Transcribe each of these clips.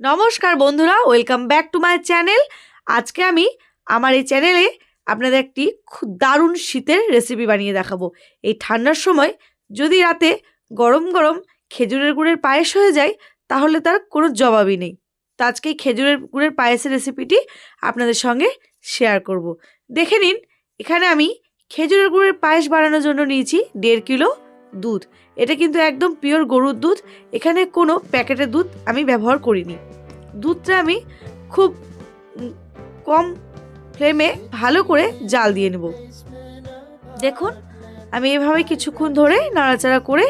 নমস্কার বন্ধুরা, welcome back to my channel. আজকে আমি আমার এই চ্যানেলে আপনাদের একটি খুব দারুণ শীতের রেসিপি বানিয়ে দেখাবো। এই ঠান্ডার সময় যদি রাতে গরম গরম খেজুরের গুড়ের পায়েস হয়ে যায়, তাহলে তার কোনো জবাবই নেই। তো আজকে খেজুরের গুড়ের পায়েসের রেসিপিটি আপনাদের সঙ্গে শেয়ার করব। দেখে নিন, এখানে আমি খেজুরের গুড়ের পায়েস বানানোর জন্য নিয়েছি দেড় কিলো দুধ। এটা কিন্তু একদম পিওর গরুর দুধ। এখানে কোনো প্যাকেটের দুধ আমি ব্যবহার করিনি। দুধটা আমি খুব কম ফ্লেমে ভালো করে জাল দিয়ে নেব। দেখুন, আমি এভাবে কিছুক্ষণ ধরে নাড়াচাড়া করে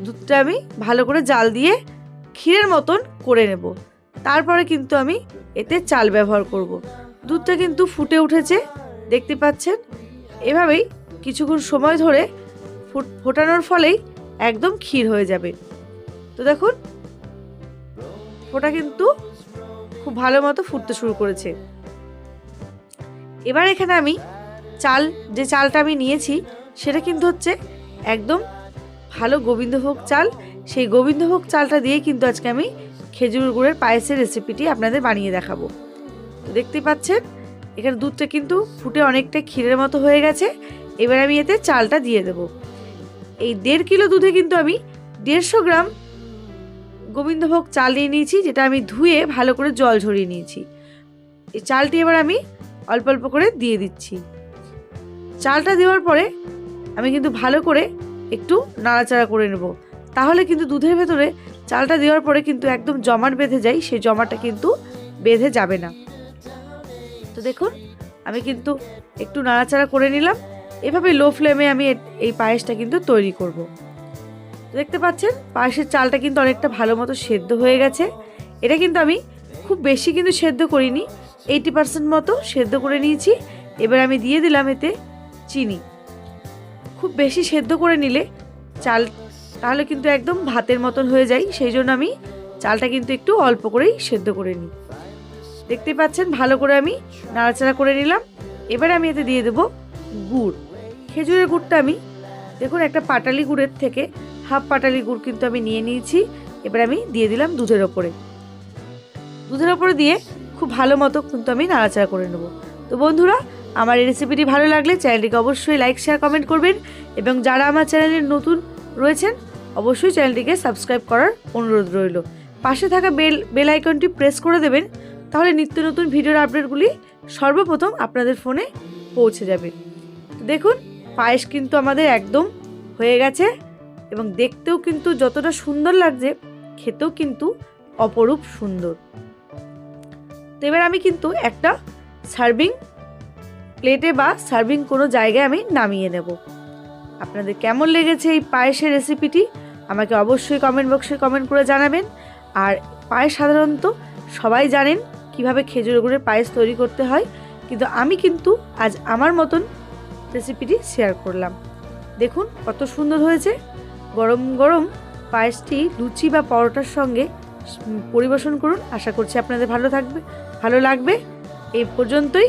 দুধটা আমি ভালো করে জাল দিয়ে ক্ষীরের মতন করে নেব। তারপরে কিন্তু আমি এতে চাল ব্যবহার করব। দুধটা কিন্তু ফুটে উঠেছে, দেখতে পাচ্ছেন? এভাবেই কিছুক্ষণ সময় ধরে ফোটানোর ফলেই একদম ক্ষীর হয়ে যাবে। তো দেখুন, ফোটা কিন্তু খুব ভালো মতো ফুটতে শুরু করেছে। এবার এখানে আমি চাল, যে চালটা আমি নিয়েছি, সেটা কিন্তু হচ্ছে একদম ভালো গোবিন্দভোগ চাল। সেই গোবিন্দভোগ চালটা দিয়ে কিন্তু আজকে আমি খেজুর গুড়ের পায়েসের রেসিপিটি আপনাদের বানিয়ে দেখাবো। দেখতে পাচ্ছেন, এখানে দুধটা কিন্তু ফুটে অনেকটা ক্ষীরের মতো হয়ে গেছে। এবার আমি এতে চালটা দিয়ে দেবো। এই দেড় কিলো দুধে কিন্তু আমি দেড়শো গ্রাম গোবিন্দভোগ চাল নিয়ে নিয়েছি, যেটা আমি ধুয়ে ভালো করে জল ঝরিয়ে নিয়েছি। এই চালটি এবার আমি অল্প অল্প করে দিয়ে দিচ্ছি। চালটা দেওয়ার পরে আমি কিন্তু ভালো করে একটু নাড়াচাড়া করে নেব। তাহলে কিন্তু দুধের ভেতরে চালটা দেওয়ার পরে কিন্তু একদম জমাট বেঁধে যায়, সেই জমাটা কিন্তু বেঁধে যাবে না। তো দেখুন, আমি কিন্তু একটু নাড়াচাড়া করে নিলাম। এভাবে লো ফ্লেমে আমি এই পায়েসটা কিন্তু তৈরি করব। দেখতে পাচ্ছেন, পায়েসের চালটা কিন্তু অনেকটা ভালো মতো সেদ্ধ হয়ে গেছে। এটা কিন্তু আমি খুব বেশি কিন্তু সেদ্ধ করিনি এইটি পার্সেন্ট মতো সেদ্ধ করে নিয়েছি। এবার আমি দিয়ে দিলাম এতে চিনি। খুব বেশি সেদ্ধ করে নিলে চাল তাহলে কিন্তু একদম ভাতের মতন হয়ে যায়, সেই জন্য আমি চালটা কিন্তু একটু অল্প করেই সেদ্ধ করে নিই। দেখতে পাচ্ছেন, ভালো করে আমি নাড়াচাড়া করে নিলাম। এবার আমি এতে দিয়ে দেবো গুড়। খেজুরের গুড়টা আমি, দেখুন একটা পাটালি গুড়ের থেকে হাফ পাটালি গুড় কিন্তু আমি নিয়ে নিয়েছি, এবার আমি দিয়ে দিলাম দুধের ওপরে। দুধের ওপরে দিয়ে খুব ভালো মতো কিন্তু আমি নাড়াচাড়া করে নেব। তো বন্ধুরা, আমার এই রেসিপিটি ভালো লাগলে চ্যানেলটিকে অবশ্যই লাইক শেয়ার কমেন্ট করবেন এবং যারা আমার চ্যানেলের নতুন রয়েছেন, অবশ্যই চ্যানেলটিকে সাবস্ক্রাইব করার অনুরোধ রইল। পাশে থাকা বেল বেল আইকনটি প্রেস করে দেবেন, তাহলে নিত্য নতুন ভিডিওর আপডেটগুলি সর্বপ্রথম আপনাদের ফোনে পৌঁছে যাবে। দেখুন, পায়েস কিন্তু আমাদের একদম হয়ে গেছে এবং দেখতেও কিন্তু যতটা সুন্দর লাগছে, খেতেও কিন্তু অপরূপ সুন্দর। তো এবার আমি কিন্তু একটা সার্ভিং প্লেটে বা সার্ভিং কোনো জায়গায় আমি নামিয়ে নেব। আপনাদের কেমন লেগেছে এই পায়েসের রেসিপিটি? আমাকে অবশ্যই কমেন্ট বক্সে কমেন্ট করে জানাবেন। আর পায়েস সাধারণত সবাই জানেন কীভাবে খেজুর গুড়ের পায়েস তৈরি করতে হয়। কিন্তু আমি কিন্তু আজ আমার মতন রেসিপিটি শেয়ার করলাম। দেখুন কত সুন্দর হয়েছে। গরম গরম পায়েসটি লুচি বা পরোটার সঙ্গে পরিবেশন করুন। আশা করছি আপনাদের ভালো থাকবে, ভালো লাগবে। এই পর্যন্তই।